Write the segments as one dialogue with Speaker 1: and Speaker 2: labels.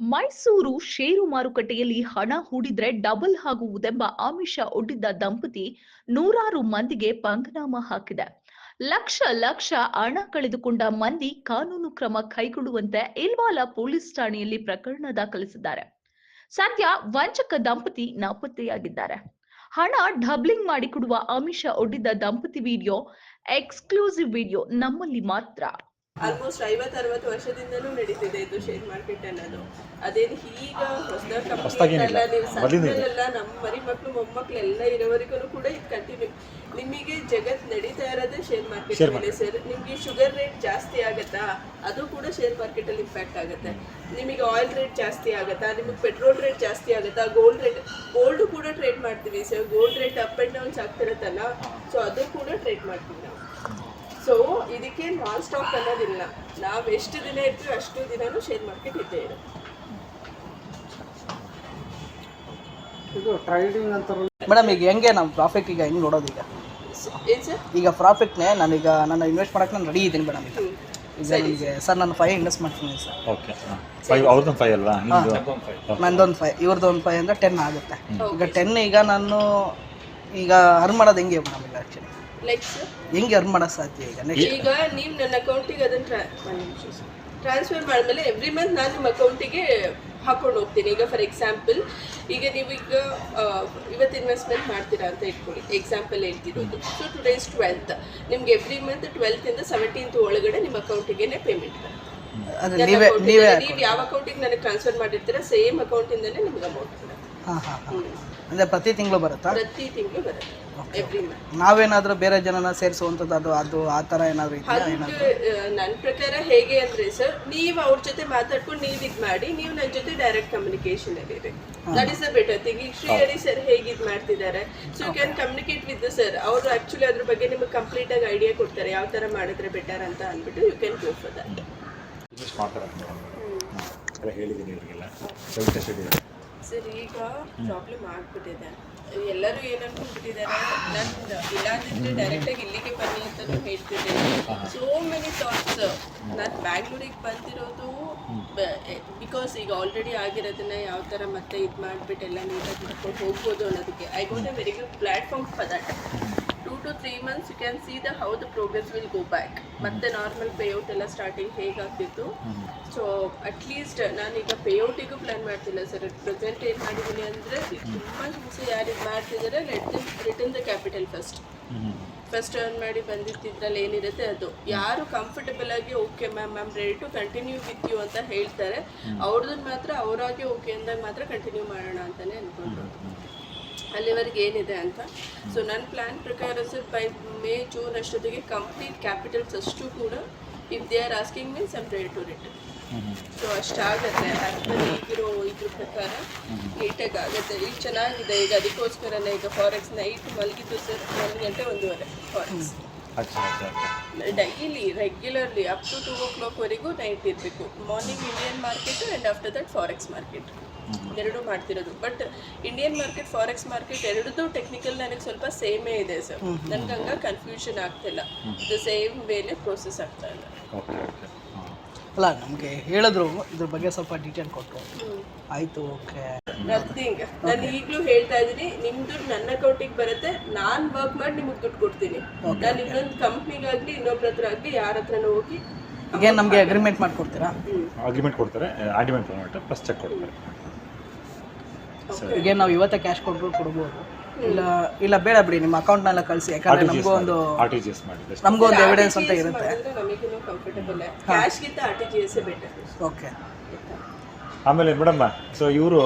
Speaker 1: ಮೈಸೂರು ಷೇರು ಮಾರುಕಟ್ಟೆಯಲ್ಲಿ ಹಣ ಹೂಡಿದ್ರೆ ಡಬಲ್ ಆಗುವುದೆಂಬ ಆಮಿಷ ಒಡ್ಡಿದ್ದ ದಂಪತಿ ನೂರಾರು ಮಂದಿಗೆ ಪಂಗನಾಮ ಹಾಕಿದೆ. ಲಕ್ಷ ಲಕ್ಷ ಹಣ ಕಳೆದುಕೊಂಡ ಮಂದಿ ಕಾನೂನು ಕ್ರಮ ಕೈಗೊಳ್ಳುವಂತೆ ಇಲ್ವಾಲ ಪೊಲೀಸ್ ಠಾಣೆಯಲ್ಲಿ ಪ್ರಕರಣ ದಾಖಲಿಸಿದ್ದಾರೆ. ಸದ್ಯ ವಂಚಕ ದಂಪತಿ ನಾಪತ್ತೆಯಾಗಿದ್ದಾರೆ. ಹಣ ಡಬ್ಲಿಂಗ್ ಮಾಡಿಕೊಡುವ ಆಮಿಷ ಒಡ್ಡಿದ್ದ ದಂಪತಿ ವಿಡಿಯೋ, ಎಕ್ಸ್ಕ್ಲೂಸಿವ್ ವಿಡಿಯೋ ನಮ್ಮಲ್ಲಿ ಮಾತ್ರ.
Speaker 2: ಆಲ್ಮೋಸ್ಟ್ ಐವತ್ತು ಅರವತ್ತು ವರ್ಷದಿಂದಲೂ ನಡೀತಿದೆ ಇದು ಶೇರ್ ಮಾರ್ಕೆಟ್ ಅನ್ನೋದು. ಅದೇನು ಈಗ ಹೊಸದಾಗಿ ನೀವು ಸಣ್ಣದಲ್ಲ ನಮ್ಮ ಮರಿ ಮಕ್ಕಳು ಮೊಮ್ಮಕ್ಕಳು ಎಲ್ಲ ಇರೋವರೆಗೂ ಕೂಡ ಇದು ಕಂಟಿನ್ಯೂ ನಿಮಗೆ ಜಗತ್ ನಡೀತಾ ಇರೋದೇ ಶೇರ್ ಮಾರ್ಕೆಟ್ ಮೇಲೆ ಸರ್ ನಿಮಗೆ ಶುಗರ್ ರೇಟ್ ಜಾಸ್ತಿ ಆಗತ್ತಾ? ಅದು ಕೂಡ ಶೇರ್ ಮಾರ್ಕೆಟ್ ಅಲ್ಲಿ ಇಂಪ್ಯಾಕ್ಟ್ ಆಗುತ್ತೆ. ನಿಮಗೆ ಆಯಿಲ್ ರೇಟ್ ಜಾಸ್ತಿ ಆಗತ್ತಾ? ನಿಮಗೆ ಪೆಟ್ರೋಲ್ ರೇಟ್ ಜಾಸ್ತಿ ಆಗತ್ತಾ? ಗೋಲ್ಡ್ ರೇಟ್ ಗೋಲ್ಡ್ ಕೂಡ ಟ್ರೇಡ್ ಮಾಡ್ತೀವಿ sir gold rate up and downs ಆಗ್ತಿರತ್ತಲ್ಲ? So ಅದು ಕೂಡ ಟ್ರೇಡ್ ಮಾಡ್ತೀವಿ ನಾವು. ಸೊ ಇದಕ್ಕೆ ನಾನ್ ಸ್ಟಾಪ್ ಅನ್ನೋದಿಲ್ಲ. ನಾವು ಎಷ್ಟು ದಿನ ಇರ್ತೀವಿ ಅಷ್ಟು ದಿನನೂ ಶೇರ್ ಮಾರ್ಕೆಟ್ ಇದ್ದೇ ಇರುತ್ತೆ.
Speaker 3: ಇದು ಟ್ರೇಡಿಂಗ್ ಅಂತಾರಲ್ಲ.
Speaker 4: ಮೇಡಮ್ ಈಗ ಹೆಂಗೆ ನಮ್ಮ ಪ್ರಾಫಿಟ್ ಈಗ ಹೆಂಗೆ ನೋಡೋದು ಈಗ?
Speaker 2: ಏನು ಸರ್
Speaker 4: ಈಗ ಪ್ರಾಫಿಟ್ನೇ ನಾನೀಗ ನಾನು ಇನ್ವೆಸ್ಟ್ ಮಾಡಕ್ಕೆ ನಾನು ರೆಡಿ ಇದ್ದೀನಿ ಮೇಡಮ್ ಈಗ. ಈಗ ನನಗೆ ಸರ್. ನಾನು ಫೈವ್ ಇನ್ವೆಸ್ಟ್ ಮಾಡ್ತೀನಿ ಸರ್.
Speaker 5: ಓಕೆ ಫೈವ್ ಅವ್ರದ್ದು ಫೈವ್ ಅಲ್ವಾ? ನಿಮ್ಮದು
Speaker 4: ನಂದೊಂದು ಫೈವ್ ಇವ್ರದ್ದು ಒಂದು ಫೈವ್ ಅಂದರೆ ಟೆನ್ ಆಗುತ್ತೆ. ಈಗ ಟೆನ್ ಈಗ ನಾನು ಈಗ ಅರ್ನ್ ಮಾಡೋದು ಹೆಂಗೆ ಮೇಡಮ್ ಈಗ ಆ್ಯಕ್ಚುಲಿ
Speaker 2: ಲೈಕ್ ಸರ್
Speaker 4: ಹೆಂಗೆ ಅರ್ನ್ ಮಾಡೋಕ್ಕೆ ಸಾಧ್ಯ ಈಗ ನೆಕ್ಸ್ಟ್
Speaker 2: ಈಗ ನೀವು ನನ್ನ ಅಕೌಂಟಿಗೆ ಅದನ್ನು ಟ್ರಾನ್ಸ್ಫರ್ ಮಾಡಿದ್ಮೇಲೆ ಎವ್ರಿ ಮಂತ್ ನಾನು ನಿಮ್ಮ ಅಕೌಂಟಿಗೆ ಹಾಕೊಂಡು ಹೋಗ್ತೀನಿ. ಈಗ ಫಾರ್ ಎಕ್ಸಾಂಪಲ್ ಈಗ ನೀವು ಈಗ ಆ, ಇವತ್ತು ಇನ್ವೆಸ್ಟ್ಮೆಂಟ್ ಮಾಡ್ತೀರಾ ಅಂತ ಇಟ್ಕೊಳ್ಳಿ. ಎಕ್ಸಾಂಪಲ್ ಹೇಳ್ತಿರೋದು. ಸೊ ಟುಡೇ ಇಸ್ ಟ್ವೆಲ್ತ್ ನಿಮ್ಗೆ ಎವ್ರಿ ಮಂತ್ ಟ್ವೆಲ್ತಿಂದ ಸೆವೆಂಟೀನ್ತ್ ಒಳಗಡೆ ನಿಮ್ಮ ಅಕೌಂಟಿಗೆ ಪೇಮೆಂಟ್ ಬರುತ್ತೆ.
Speaker 4: ನೀವು
Speaker 2: ಯಾವ ಅಕೌಂಟಿಗೆ ನನಗೆ ಟ್ರಾನ್ಸ್ಫರ್ ಮಾಡಿರ್ತೀರಾ ಸೇಮ್ ಅಕೌಂಟಿಂದನೇ ನಿಮ್ಗೆ ಅಮೌಂಟ್ ಬರುತ್ತೆ.
Speaker 4: ಹಾಂ ಹಾಂ ಹಾಂ. ಅಂದರೆ ಪ್ರತಿ ತಿಂಗಳು ಬರುತ್ತಾ?
Speaker 2: ಪ್ರತಿ ತಿಂಗಳು ಬರುತ್ತೆ. ಎವ್ರಿ ಮಂತ್
Speaker 4: ನಾವೇನಾದರೂ ಬೇರೆ ಜನನ ಸೇರಿಸುವಂಥದ್ದು ಅದು ಅದು ಆ ತರ ಏನಾದರೂ ಇದೆಯಾ ಏನಾದರೂ?
Speaker 2: ನನ್ನ ಪ್ರಕಾರ ಹೇಗೆ ಅಂದ್ರೆ ಸರ್ ನೀವು ಅವ್ರ ಜೊತೆ ಮಾತಾಡ್ಕೊಂಡು ನೀವು ಇದು ಮಾಡಿ ನೀವು ನನ್ನ ಜೊತೆ ಡೈರೆಕ್ಟ್ ಕಮ್ಯುನಿಕೇಶನ್ ಅಲ್ಲಿ ಇರಿ. That is a better thing ಈಗ ಶ್ರೀಹರಿ ಸರ್ ಹೇಗೆ ಇದು ಮಾಡ್ತಿದ್ದಾರೆ so you can communicate with sir ಅವರು ಆಕ್ಚುಲಿ ಅದ್ರ ಬಗ್ಗೆ ನಿಮಗೆ ಕಂಪ್ಲೀಟ್ ಆಗಿ ಐಡಿಯಾ ಕೊಡ್ತಾರೆ. ಯಾವ ತರ ಮಾಡಿದ್ರೆ ಬೆಟರ್ ಅಂತ ಅಂದ್ಬಿಟ್ಟು you can go for that
Speaker 5: ಹೇಳಿದ್ದೀನಿ ಇವರಿಗೆಲ್ಲ.
Speaker 2: ಸರ್ ಈಗ ಪ್ರಾಬ್ಲಮ್ ಆಗ್ಬಿಟ್ಟಿದೆ. ಎಲ್ಲರೂ ಏನ್ ಅನ್ಕೊಂಡ್ಬಿಟ್ಟಿದ್ದಾರೆ ನಾನು ಡೈರೆಕ್ಟ್ ಡೈರೆಕ್ಟಾಗಿ ಇಲ್ಲಿಗೆ ಬನ್ನಿ ಅಂತಾನು ಹೇಳ್ತಿದ್ದೇನೆ ಸೋ ಮೆನಿ ಥಾಟ್ಸ್ ನಾನು ಬ್ಯಾಂಗ್ಳೂರಿಗೆ ಬಂದಿರೋದು ಬಿಕಾಸ್ ಈಗ ಆಲ್ರೆಡಿ ಆಗಿರೋದನ್ನ ಯಾವ ಥರ ಮತ್ತೆ ಇದು ಮಾಡ್ಬಿಟ್ಟು ಎಲ್ಲ ನೀಟಾಗಿ ಮಾಡ್ಕೊಂಡು ಹೋಗ್ಬೋದು ಅನ್ನೋದಕ್ಕೆ. I got a very good platform for that three months you can see the how the progress will go back ಮತ್ತೆ ನಾರ್ಮಲ್ ಪೇಔಟ್ ಎಲ್ಲ ಸ್ಟಾರ್ಟಿಂಗ್ ಹೇಗಾಗ್ತಿತ್ತು? ಸೊ ಅಟ್ಲೀಸ್ಟ್ ನಾನೀಗ ಪೇಔಟಿಗೂ ಪ್ಲಾನ್ ಮಾಡ್ತಿಲ್ಲ ಸರ್ ಪ್ರೆಸೆಂಟ್ ಏನು ಮಾಡಿದ್ದೀನಿ ಅಂದರೆ ತುಂಬ ಹಿಂಸೆ ಯಾರು ಇದು ಮಾಡ್ತಿದ್ದಾರೆ return the capital first first earn ಮಾಡಿ ಬಂದಿದ್ದಿದ್ರಲ್ಲಿ ಏನಿರುತ್ತೆ ಅದು. ಯಾರು ಕಂಫರ್ಟಬಲ್ ಆಗಿ okay ma'am ma'am ready to continue with you ಅಂತ ಹೇಳ್ತಾರೆ. ಅವ್ರದ್ದು ಮಾತ್ರ ಅವರಾಗೆ ಓಕೆ ಅಂದಾಗ ಮಾತ್ರ ಕಂಟಿನ್ಯೂ ಮಾಡೋಣ ಅಂತಲೇ ಅನ್ಕೊಂಡು ಅಲ್ಲಿವರೆಗೆ ಏನಿದೆ ಅಂತ? ಸೊ ನನ್ನ ಪ್ಲ್ಯಾನ್ ಪ್ರಕಾರ ಸರ್ ಬೈ ಮೇ ಜೂನ್ ಅಷ್ಟೊತ್ತಿಗೆ ಕಂಪ್ಲೀಟ್ ಕ್ಯಾಪಿಟಲ್ಸ್ ಅಷ್ಟು ಕೂಡ if they are asking means I'm ready to return so ಅಷ್ಟಾಗತ್ತೆ. Actually ಈಗಿರೋ ಇದ್ರ ಪ್ರಕಾರ ನೀಟಾಗಿ ಆಗುತ್ತೆ. ಈಗ ಚೆನ್ನಾಗಿದೆ. ಈಗ ಅದಕ್ಕೋಸ್ಕರನೇ ಈಗ ಫಾರೆಕ್ಸ್ ನೈಟ್ ಮಲಗಿದ್ದು ಸರ್ ಒಂದು ಗಂಟೆ ಒಂದೂವರೆ ಫಾರೆಕ್ಸ್
Speaker 5: ಅಚ್ಚಾ ಅಚ್ಚಾ ಅಚ್ಚಾ.
Speaker 2: Daily regularly up to two ಓ ಕ್ಲಾಕ್ವರೆಗೂ ನೈಟ್ ಇರಬೇಕು. Morning Indian market and after that forex market ಎರಡೂ ಮಾಡ್ತಿರೋದು. But Indian market forex market ಎರಡೂ ಟೆಕ್ನಿಕಲ್ ನನಗೆ ಸ್ವಲ್ಪ ಸೇಮೇ ಇದೆ ಸರ್ ನನಗೆ ಹಂಗ ಕನ್ಫ್ಯೂಷನ್ ಆಗ್ತಿಲ್ಲ. ದ ಸೇಮ್ ವೇಲೆ ಪ್ರೋಸೆಸ್ ಆಗ್ತಾ ಇಲ್ಲ
Speaker 4: ಅಲ್ಲ ನಮಗೆ ಹೇಳಿದ್ರು ಇದ್ರ ಬಗ್ಗೆ ಸ್ವಲ್ಪ ಡೀಟೇಲ್ ಕೊಟ್ಟರು ಆಯಿತು ಓಕೆ
Speaker 2: ನಥಿಂಗ್ ನಾನು ಈಗಲೂ ಹೇಳ್ತಾ ಇದ್ದೀನಿ ನಿಮ್ ದುಡ್ಡು ನನ್ನ ಅಕೌಂಟಿಗೆ ಬರುತ್ತೆ ನಾನು ವರ್ಕ್ ಮಾಡಿ ನಿಮಗೆ ದುಡ್ಡು ಕೊಡ್ತೀನಿ. ನಾನು ಇನ್ನೊಂದು ಕಂಪ್ನಿಗಾಗ್ಲಿ ಇನ್ನೊಬ್ರ ಹತ್ರ ಆಗಲಿ ಯಾರ ಹತ್ರನೂ ಹೋಗಿ
Speaker 4: ಈಗೇನು ನಮಗೆ ಅಗ್ರಿಮೆಂಟ್ ಮಾಡಿಕೊಡ್ತೀರಾ?
Speaker 5: ಅಗ್ರಿಮೆಂಟ್ ಕೊಡ್ತಾರೆ ಅಗ್ರಿಮೆಂಟ್ ಪ್ಲಸ್ ಚೆಕ್ ಕೊಡ್ತಾರೆ.
Speaker 4: ಈಗೇನು ನಾವು ಇವತ್ತೇ ಕ್ಯಾಶ್ ಕೊಟ್ಟರು ಕೊಡ್ಬೋದು. ಇಲ್ಲ ಇಲ್ಲ ಬೇಡ ಬಿಡಿ ನಿಮ್ಮ ಅಕೌಂಟ್ನೆಲ್ಲ ಕಳಿಸಿ ಯಾಕಂದ್ರೆ ನಮಗೂ ಒಂದು
Speaker 5: ಆರ್ ಟಿ ಜಿ ಎಸ್ ಮಾಡಿ
Speaker 4: ನಮಗೂ ಒಂದು ಎವಿಡೆನ್ಸ್ ಅಂತ ಇರುತ್ತೆ.
Speaker 2: ಮಾಡಿದ್ರೆ comfortable ಕ್ಯಾಶ್ಗಿಂತ R T G S better
Speaker 4: okay
Speaker 5: ಆಮೇಲೆ ಮೇಡಮ್ ಸೊ ಇವರು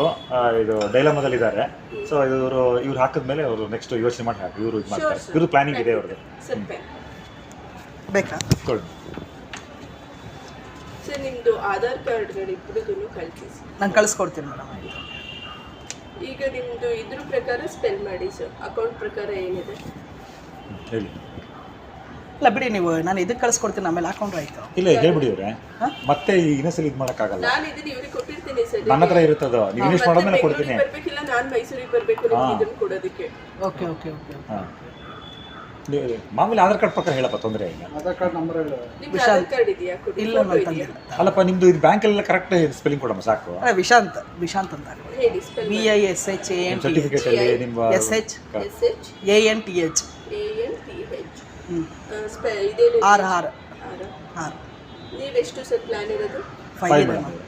Speaker 5: ಇದು ಡೈಲಮದಲ್ಲಿ ಇದ್ದಾರೆ ಸೊ ಇವರು ಇವ್ರು ಹಾಕಿದ್ಮೇಲೆ ಅವರು ನೆಕ್ಸ್ಟ್ ಯೋಚನೆ ಮಾಡಿ ಹಾಕಿ ಇವರು ಇದು ಮಾಡ್ತಾರೆ. ಇವ್ರದ್ದು ಪ್ಲಾನಿಂಗ್ ಇದೆ ಅವ್ರದ್ದು.
Speaker 2: ಸರ್ ಪೆನ್
Speaker 4: ಬೇಕಾ?
Speaker 5: ಕೊಡಿ.
Speaker 2: ಸರ್ ನಿಮ್ಮದು ಆಧಾರ್ ಕಾರ್ಡ್ಗಳು ಇಬ್ಬರದನ್ನು ಕಳಿಸಿ.
Speaker 4: ನಾನು ಕಳಿಸ್ಕೊಡ್ತೀನಿ ಮೇಡಮ್.
Speaker 2: ಈಗ ನಿಮ್ಮದು ಇದ್ರ ಪ್ರಕಾರ ಸ್ಪೆಲ್ ಮಾಡಿ ಸರ್ ಅಕೌಂಟ್ ಪ್ರಕಾರ ಏನಿದೆ?
Speaker 5: ಹೇಳಿ.
Speaker 4: ಇಲ್ಲ ಬಿಡಿ ನೀವು ನಾನು ಇದಕ್ಕೆ ಕಳಿಸ್ಕೊಡ್ತೀನಿ ಆಮೇಲೆ ಅಕೌಂಟ್ ಆಯಿತು.
Speaker 5: ಇಲ್ಲ ಹೇಳ್ಬಿಡಿ ಅವ್ರೆ. ಮತ್ತೆ ಈ ಇನ್ನೊಂದ್ಸಲಿ ಇದು ಮಾಡೋಕ್ಕಾಗಲ್ಲ.
Speaker 2: ನಾನು ಇದನ್ನ ಇವ್ರಿಗೆ ಕೊಟ್ಟಿರ್ತೀನಿ ಸರ್
Speaker 5: ನನ್ನ ಹತ್ರ ಇರುತ್ತದು. ನೀವು ಇನ್ವೆಸ್ಟ್ ಮಾಡೋದ್ಮೇಲೆ ಕೊಡ್ತೀನಿ.
Speaker 2: ಬರ್ಬೇಕಿಲ್ಲ ನಾನು ಮೈಸೂರಿಗೆ ಬರಬೇಕು ನಿಮ್ಗೆ ಇದನ್ನ ಕೊಡೋದಕ್ಕೆ.
Speaker 4: Okay okay okay.
Speaker 5: ಹಾಂ. ಮಾಮೂಲಿ ಆಧಾರ್ ಕಾರ್ಡ್ ಪ್ರಕಾರ ಹೇಳಪ್ಪ ತೊಂದರೆ ಇಲ್ಲ.
Speaker 3: ಆಧಾರ್ ಕಾರ್ಡ್ ನಂಬರ್ ಹೇಳು.
Speaker 2: ನಿಮ್ಗೆ ಆಧಾರ್ ಕಾರ್ಡ್ ಇದೆಯಾ? ಕೊಡಿ
Speaker 4: ಇಲ್ಲ
Speaker 5: ಅಲ್ಲಪ್ಪ ನಿಮ್ದು ಇದು ಬ್ಯಾಂಕಲ್ಲೆಲ್ಲ ಕರೆಕ್ಟ್ ಸ್ಪೆಲ್ಲಿಂಗ್ ಕೊಡಮ್ಮ ಸಾಕು.
Speaker 4: ಅದೇ ವಿಶಾಂತ್ ವಿಶಾಂತ್ ಅಂತ B I S H A N
Speaker 5: certificate ಅಲ್ಲಿ ನಿಮ್ಮ
Speaker 4: S H
Speaker 2: S H
Speaker 4: A N T H R R.
Speaker 2: ನೀವು
Speaker 4: ಆರ್.
Speaker 2: ನೀವೆಷ್ಟು ಸರ್ ಪ್ಲಾನ್ ಇರೋದು?
Speaker 4: ಫೈವ್
Speaker 5: ಫೈವ್
Speaker 4: ಇದೆ
Speaker 5: ಮೇಡಮ್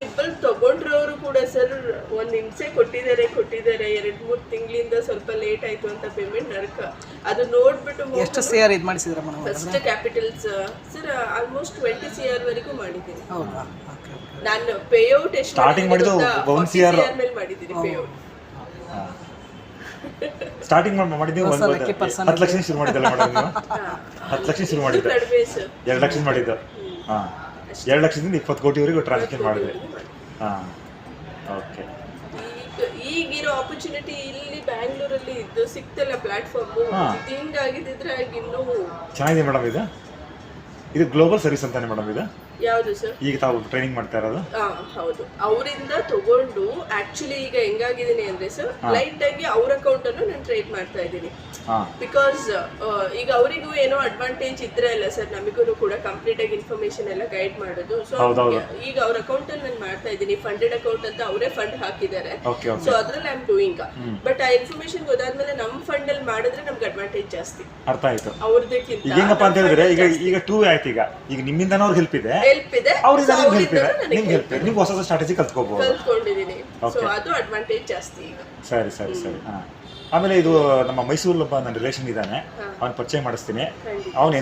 Speaker 2: ಟ್ರಿಬಲ್ ತಗೊಂಡ್ರವರು ಕೂಡ ಸರ್ ಒಂದ್ ಹಿಂಸೆ ಕೊಟ್ಟಿದ್ದಾರೆ ಕೊಟ್ಟಿದ್ದಾರೆ. ಎರಡ್ ಮೂರ್ ತಿಂಗಳಿಂದ ಸ್ವಲ್ಪ ಲೇಟ್ ಆಯ್ತು ಅಂತ ಪೇಮೆಂಟ್ ನರಕ. ಅದು ನೋಡ್ಬಿಟ್ಟು
Speaker 4: ಎಷ್ಟು ಸಿ ಆರ್ ಇದು ಮಾಡಿಸಿದ್ರೆ madam
Speaker 2: first capitals sir almost twenty C R ವರೆಗೂ ಮಾಡಿದ್ದೀನಿ. ನಾನು ಪೇಔಟ್ ಎಷ್ಟು
Speaker 5: ಸ್ಟಾರ್ಟಿಂಗ್ ಮಾಡಿದ್ದು ಒಂದು ಸಿ ಆರ್
Speaker 2: ಮೇಲೆ ಮಾಡಿದ್ದೀನಿ ಪೇಔಟ್
Speaker 5: ಸ್ಟಾರ್ಟಿಂಗ್ ಮಾಡಿದ್ದೀವಿ ಒಂದು
Speaker 4: lucky person
Speaker 5: ಹತ್ತು ಲಕ್ಷ ಶುರು ಮಾಡಿದ್ದಲ್ಲ ಮೇಡಮ್ ನೀವು? ಹತ್ತು ಲಕ್ಷ ಶುರು ಮಾಡಿದ್ದೆ. ಎರಡು ಲಕ್ಷ ಮಾಡಿದ್ದು. ಹಾಂ. ಎರಡು ಲಕ್ಷದಿಂದ ಇಪ್ಪತ್ತು ಕೋಟಿವರೆಗೂ ಟ್ರಾನ್ಸಾಕ್ಷನ್ ಮಾಡಿದ್ರಿ. ಹಾಂ. ಓಕೆ
Speaker 2: ಈಗ ಈಗಿರೋ ಆಪರ್ಚುನಿಟಿ ಇಲ್ಲಿ ಬ್ಯಾಂಗ್ಳೂರಲ್ಲಿ ಇದ್ದು ಸಿಕ್ತಿಲ್ಲ ಪ್ಲಾಟ್ಫಾರ್ಮ್
Speaker 5: ಹಾ.
Speaker 2: ಹಿಂಗಾಗಿದ್ರೆ ಇನ್ನೂ
Speaker 5: ಚೆನ್ನಾಗಿದೆ ಮೇಡಮ್ ಇದು. ಇದು ಗ್ಲೋಬಲ್ ಸರ್ವಿಸ್ ಅಂತಾನೆ ಮೇಡಮ್ ಇದು.
Speaker 2: ಯಾವುದು ಸರ್?
Speaker 5: ಈಗ ತಾವು ಟ್ರೈನಿಂಗ್ ಮಾಡ್ತಾ ಇರೋದು?
Speaker 2: ಹಾ ಹೌದು. ಅವರಿಂದ ತಗೊಂಡು ಆಕ್ಚುಲಿ ಈಗ ಹೆಂಗಾಗಿದ್ದೀನಿ ಅಂದ್ರೆ ಸರ್ ಲೈಟ್ ಆಗಿ ಅವ್ರ ಅಕೌಂಟ್ ಅನ್ನು ನಾನು ಟ್ರೇಡ್ ಮಾಡ್ತಾ ಇದ್ದೀನಿ. ಬಿಕಾಸ್ ಈಗ ಅವರಿಗೂ ಏನೋ ಅಡ್ವಾಂಟೇಜ್ ಇದ್ರೆ ಅಲ್ಲ ಸರ್ ನಮಗೂ ಕೂಡ ಕಂಪ್ಲೀಟ್ ಆಗಿ ಇನ್ಫಾರ್ಮೇಶನ್ ಎಲ್ಲ ಗೈಡ್ ಮಾಡೋದು. ಸೊ ಈಗ ಅವ್ರ ಅಕೌಂಟ್ ಅಲ್ಲಿ ನಾನು ಮಾಡ್ತಾ ಇದ್ದೀನಿ. ಫಂಡೆಡ್ ಅಕೌಂಟ್ ಅಂತ ಅವರೇ ಫಂಡ್ ಹಾಕಿದ್ದಾರೆ. ಸೊ ಅದ್ರಲ್ಲಿ ಐ ಆಮ್ ಡೂಯಿಂಗ್ ಬಟ್ ಆ ಇನ್ಫಾರ್ಮೇಶನ್ ಗೊತ್ತಾದ್ಮೇಲೆ ನಮ್ಮ ಫಂಡ್ ಅಲ್ಲಿ ಮಾಡಿದ್ರೆ ನಮ್ಗೆ ಅಡ್ವಾಂಟೇಜ್ ಜಾಸ್ತಿ.
Speaker 5: ಅರ್ಥ ಆಯ್ತು.
Speaker 2: ಅವ್ರದಕ್ಕಿಂತ
Speaker 5: ಈಗ ಹೆಂಗಪ್ಪ ಅಂತ ಹೇಳಿದ್ರೆ ಈಗ ಈಗ ಟೂ ಆಯ್ತು ಈಗ. ಈಗ ನಿಮ್ಮಿಂದನೂ ಅವ್ರಿಗೆ ಹೆಲ್ಪ್ ಇದೆ.
Speaker 2: ಹೆಲ್ಪ್ ಇದೆ.
Speaker 5: ಅವ್ರಿಂದ ನಿಮ್ಗೆ ಹೆಲ್ಪ್ ಇದೆ. ನಿಮ್ಗೆ ಹೆಲ್ಪ್ ಇದೆ. ನೀವು ಹೊಸ ಹೊಸ ಸ್ಟ್ರಾಟಜಿ ಕಲ್ತ್ಕೋಬಹುದು
Speaker 2: ಕಲ್ತ್ಕೊಂಡಿದ್ದೀನಿ. ಸೊ ಅದು ಅಡ್ವಾಂಟೇಜ್ ಜಾಸ್ತಿ ಈಗ.
Speaker 5: ಸರಿ ಸರಿ ಸರಿ. ಹಾ. ಆಮೇಲೆ ಇದು ನಮ್ಮ ಮೈಸೂರಲ್ಲಿ ಒಬ್ಬ ನನ್ನ ರಿಲೇಷನ್ ಇದ್ದಾನೆ. ಅವ್ನು ಪರಿಚಯ ಮಾಡಿಸ್ತೀನಿ. ಅವನು